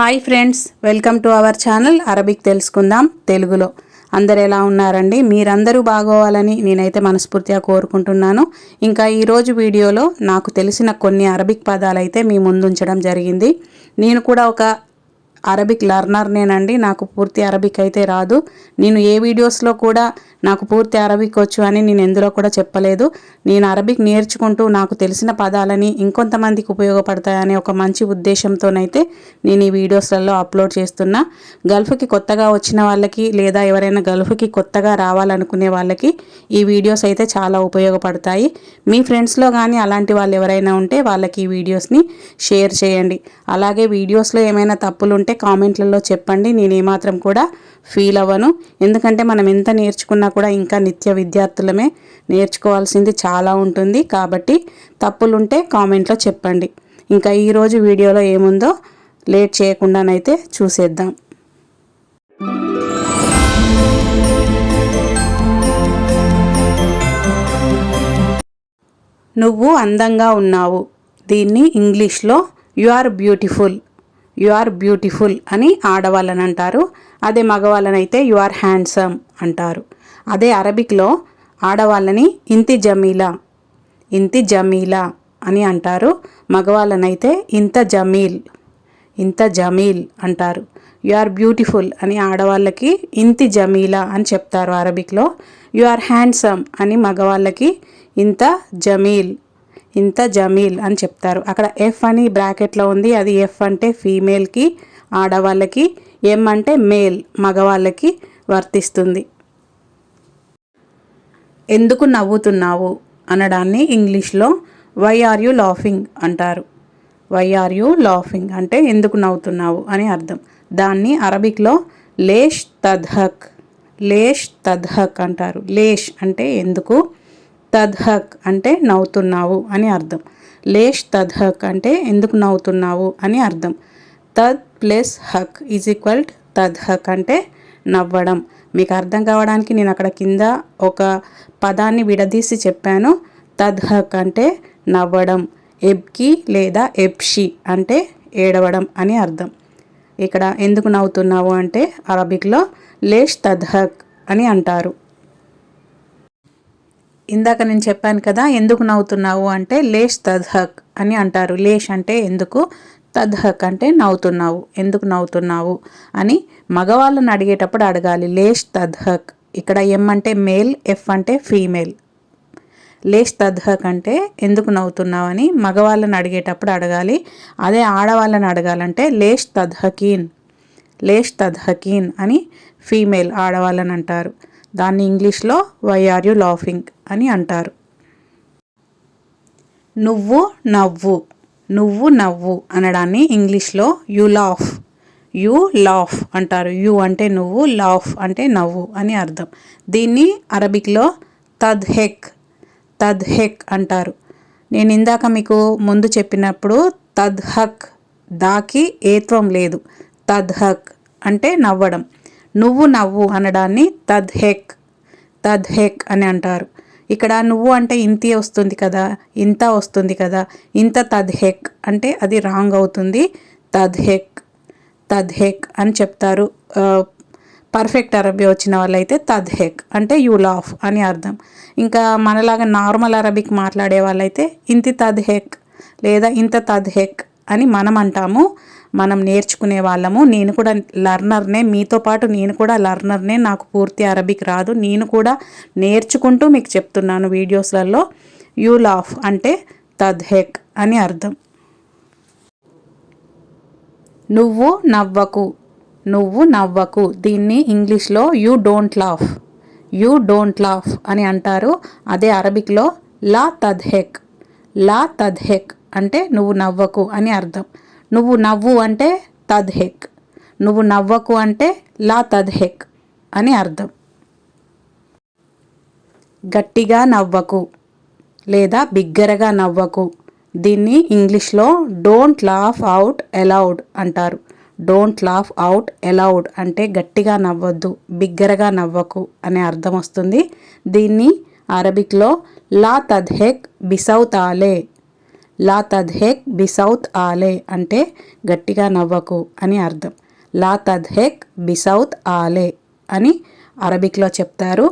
Hi friends welcome to our channel Arabic తెలుసుకుందాం తెలుగులో. అందరు ఎలా ఉన్నారండి? మీరందరూ బాగోవాలని నేనైతే మనస్ఫూర్తిగా కోరుకుంటున్నాను. ఇంకా ఈరోజు వీడియోలో నాకు తెలిసిన కొన్ని అరబిక్ పదాలు అయితే మీ ముందుంచడం జరిగింది. నేను కూడా ఒక అరబిక్ లర్నర్ నేనండి. నాకు పూర్తి అరబిక్ అయితే రాదు. నేను ఏ వీడియోస్లో కూడా నాకు పూర్తి అరబిక్ వచ్చు అని నేను ఎందులో కూడా చెప్పలేదు. నేను అరబిక్ నేర్చుకుంటూ నాకు తెలిసిన పదాలని ఇంకొంతమందికి ఉపయోగపడతాయనే ఒక మంచి ఉద్దేశంతోనైతే నేను ఈ వీడియోస్లలో అప్లోడ్ చేస్తున్నా. గల్ఫ్కి కొత్తగా వచ్చిన వాళ్ళకి లేదా ఎవరైనా గల్ఫ్కి కొత్తగా రావాలనుకునే వాళ్ళకి ఈ వీడియోస్ అయితే చాలా ఉపయోగపడతాయి. మీ ఫ్రెండ్స్లో కానీ అలాంటి వాళ్ళు ఎవరైనా ఉంటే వాళ్ళకి ఈ వీడియోస్ని షేర్ చేయండి. అలాగే వీడియోస్లో ఏమైనా తప్పులు ఉంటే కామెంట్లలో చెప్పండి. నేను ఏమాత్రం కూడా ఫీల్ అవ్వను. ఎందుకంటే మనం ఎంత నేర్చుకున్నా కూడా ఇంకా నిత్య విద్యార్థులమే నేర్చుకోవాల్సింది చాలా ఉంటుంది. కాబట్టి తప్పులుంటే కామెంట్లో చెప్పండి. ఇంకా ఈరోజు వీడియోలో ఏముందో లేట్ చేయకుండానైతే చూసేద్దాం. నువ్వు అందంగా ఉన్నావు. దీన్ని ఇంగ్లీష్లో you are beautiful. You are beautiful అని ఆడవాళ్ళని అంటారు అదే మగవాళ్ళనైతే యు ఆర్ హ్యాండ్సమ్ అంటారు. అదే అరబిక్లో ఆడవాళ్ళని ఇంతి జమీలా ఇంతి జమీలా అని అంటారు. మగవాళ్ళనైతే ఇంత జమీల్ ఇంత జమీల్ అంటారు. యు ఆర్ బ్యూటిఫుల్ అని ఆడవాళ్ళకి ఇంతి జమీలా అని చెప్తారు అరబిక్లో. యు ఆర్ హ్యాండ్సమ్ అని మగవాళ్ళకి ఇంత జమీల్ ఇంత జమీల్ అని చెప్తారు. అక్కడ ఎఫ్ అని బ్రాకెట్లో ఉంది. అది ఎఫ్ అంటే ఫీమేల్కి ఆడవాళ్ళకి ఎం అంటే మేల్ మగవాళ్ళకి వర్తిస్తుంది. ఎందుకు నవ్వుతున్నావు? అనడాన్ని ఇంగ్లీష్లో వై ఆర్ యూ లాఫింగ్ అంటారు. వై ఆర్ యూ లాఫింగ్ అంటే ఎందుకు నవ్వుతున్నావు అని అర్థం. దాన్ని అరబిక్లో లేష్ తద్హక్ లేష్ తద్హక్ అంటారు. లేష్ అంటే ఎందుకు? తద్హక్ అంటే నవ్వుతున్నావు అని అర్థం. లేష్ తద్హక్ అంటే ఎందుకు నవ్వుతున్నావు అని అర్థం. తద్ ప్లస్ హక్ ఈజ్ ఈక్వల్ తద్హక్ అంటే నవ్వడం. మీకు అర్థం కావడానికి నేను అక్కడ కింద ఒక పదాన్ని విడదీసి చెప్పాను. తద్హక్ అంటే నవ్వడం. ఎబ్కి లేదా ఎబ్షి అంటే ఏడవడం అని అర్థం. ఇక్కడ ఎందుకు నవ్వుతున్నావు అంటే అరబిక్లో లేష్ తద్హక్ అని అంటారు. ఇందాక నేను చెప్పాను కదా ఎందుకు నవ్వుతున్నావు అంటే లేష్ తద్హక్ అని అంటారు. లేష్ అంటే ఎందుకు? తద్హక్ అంటే నవ్వుతున్నావు. ఎందుకు నవ్వుతున్నావు అని మగవాళ్ళని అడిగేటప్పుడు అడగాలి. లేష్ తద్హక్. ఇక్కడ ఎం అంటే మేల్ ఎఫ్ అంటే ఫీమేల్. లేష్ తద్హక్ అంటే ఎందుకు నవ్వుతున్నావు అని మగవాళ్ళని అడిగేటప్పుడు అడగాలి. అదే ఆడవాళ్ళని అడగాలంటే లేష్ తద్హకీన్. లేష్ తద్హకీన్ అని ఫీమేల్ ఆడవాళ్ళని అంటారు. దాన్ని ఇంగ్లీష్లో వై ఆర్ యు లాఫింగ్ అని అంటారు. నువ్వు నవ్వు నువ్వు నవ్వు అనడాన్ని ఇంగ్లీష్లో యు లాఫ్ యు లాఫ్ అంటారు. యు అంటే నువ్వు లాఫ్ అంటే నవ్వు అని అర్థం. దీన్ని అరబిక్లో తద్ హెక్ తద్ హెక్ అంటారు. నేను ఇందాక మీకు ముందు చెప్పినప్పుడు తద్ హక్ దాకి ఏత్వం లేదు. తద్ హక్ అంటే నవ్వడం. నువ్వు నవ్వు అనడాన్ని తద్హెక్. తద్హెక్ అని అంటారు. ఇక్కడ నువ్వు అంటే ఇంతి వస్తుంది కదా ఇంత వస్తుంది కదా ఇంత తద్హెక్ అంటే అది రాంగ్ అవుతుంది. తద్హెక్ తద్హెక్ అని చెప్తారు. పర్ఫెక్ట్ అరబీ వచ్చిన వాళ్ళైతే తద్హెక్ అంటే యూ లాఫ్ అని అర్థం. ఇంకా మనలాగా నార్మల్ అరబిక్ మాట్లాడే వాళ్ళైతే ఇంతి తద్హెక్ లేదా ఇంత తద్హెక్ అని మనం అంటాము మనం నేర్చుకునే వాళ్ళము. నేను కూడా లర్నర్నే మీతో పాటు నేను కూడా లర్నర్నే. నాకు పూర్తి అరబిక్ రాదు. నేను కూడా నేర్చుకుంటూ మీకు చెప్తున్నాను వీడియోస్లలో. యూ లాఫ్ అంటే తద్హెక్ అని అర్థం. నువ్వు నవ్వకు. నువ్వు నవ్వకు. దీన్ని ఇంగ్లీష్లో you don't laugh. You don't laugh అని అంటారు. అదే అరబిక్లో లా తద్హెక్ లా తద్హెక్ అంటే నువ్వు నవ్వకు అని అర్థం. నువ్వు నవ్వు అంటే తద్హెక్. నువ్వు నవ్వకు అంటే లా తద్హెక్ అని అర్థం. గట్టిగా నవ్వకు లేదా బిగ్గరగా నవ్వకు. దీన్ని ఇంగ్లీష్లో డోంట్ లాఫ్ అవుట్ అలౌడ్ అంటారు. డోంట్ లాఫ్ అవుట్ అలౌడ్ అంటే గట్టిగా నవ్వద్దు బిగ్గరగా నవ్వకు అనే అర్థం వస్తుంది. దీన్ని అరబిక్లో లా తద్హెక్ బిసౌతాలే లా తద్హెక్ బిసౌత్ ఆలే అంటే గట్టిగా నవ్వకు అని అర్థం. లా తద్హెక్ బిసౌత్ ఆలే అని అరబిక్లో చెప్తారు.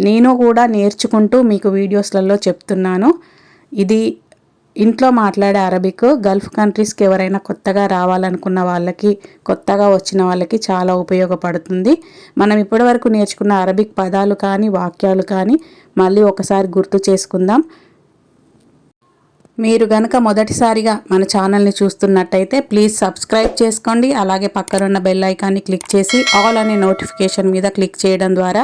నేను కూడా నేర్చుకుంటూ మీకు వీడియోస్లలో చెప్తున్నాను. ఇది ఇంట్లో మాట్లాడే అరబిక్ గల్ఫ్ కంట్రీస్కి ఎవరైనా కొత్తగా రావాలనుకున్న వాళ్ళకి కొత్తగా వచ్చిన వాళ్ళకి చాలా ఉపయోగపడుతుంది. మనం ఇప్పటివరకు నేర్చుకున్న అరబిక్ పదాలు కానీ వాక్యాలు కానీ మళ్ళీ ఒకసారి గుర్తు చేసుకుందాం. మీరు గనక మొదటిసారిగా మన ఛానల్ని చూస్తున్నట్టయితే ప్లీజ్ సబ్స్క్రైబ్ చేసుకోండి. అలాగే పక్కనున్న బెల్ ఐకాన్ని క్లిక్ చేసి ఆల్ అనే నోటిఫికేషన్ మీద క్లిక్ చేయడం ద్వారా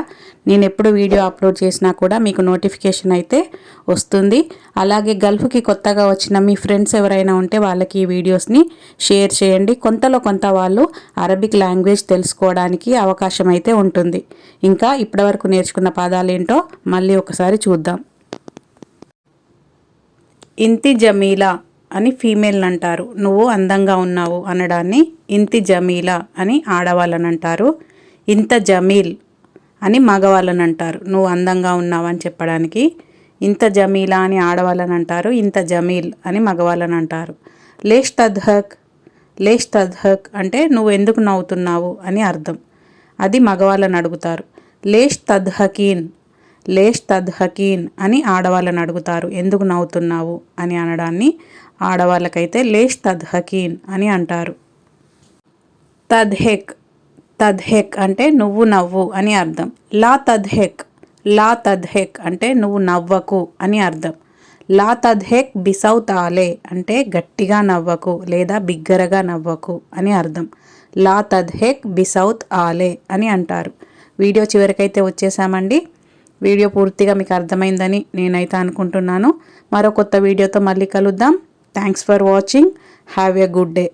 నేను ఎప్పుడు వీడియో అప్లోడ్ చేసినా కూడా మీకు నోటిఫికేషన్ అయితే వస్తుంది. అలాగే గల్ఫ్కి కొత్తగా వచ్చిన మీ ఫ్రెండ్స్ ఎవరైనా ఉంటే వాళ్ళకి ఈ వీడియోస్ని షేర్ చేయండి. కొంతలో కొంత వాళ్ళు అరబిక్ లాంగ్వేజ్ తెలుసుకోవడానికి అవకాశం అయితే ఉంటుంది. ఇంకా ఇప్పటివరకు నేర్చుకున్న పదాలు ఏంటో మళ్ళీ ఒకసారి చూద్దాం. ఇంతి జమీలా అని ఫీమేల్ని అంటారు నువ్వు అందంగా ఉన్నావు అనడాన్ని ఇంతి జమీలా అని ఆడవాళ్ళని అంటారు ఇంత జమీల్ అని మగవాళ్ళని అంటారు నువ్వు అందంగా ఉన్నావు అని చెప్పడానికి ఇంత జమీలా అని ఆడవాళ్ళని అంటారు ఇంత జమీల్ అని మగవాళ్ళని అంటారు లేష్ తద్హక్ లేష్ తద్హక్ అంటే నువ్వు ఎందుకు నవ్వుతున్నావు అని అర్థం. అది మగవాళ్ళని అడుగుతారు లేష్ తద్హకీన్ లేష్ తద్ హకీన్ అని ఆడవాళ్ళని అడుగుతారు. ఎందుకు నవ్వుతున్నావు? అని అనడాన్ని ఆడవాళ్ళకైతే లేష్ తద్ హకీన్ అని అంటారు. తద్హెక్ తద్హెక్ అంటే నువ్వు నవ్వు అని అర్థం. లా తద్హెక్ లా తద్హెక్ అంటే నువ్వు నవ్వకు అని అర్థం. లా తద్హెక్ బిసౌ తాలే అంటే గట్టిగా నవ్వకు లేదా బిగ్గరగా నవ్వకు అని అర్థం. లా తద్హెక్ బిసౌత్ ఆలే అని అంటారు. వీడియో చివరికైతే వచ్చేసామండి. వీడియో పూర్తిగా మీకు అర్థమైందని నేనైతే అనుకుంటున్నాను. మరో కొత్త వీడియోతో మళ్ళీ కలుద్దాం. Thanks for watching have a good day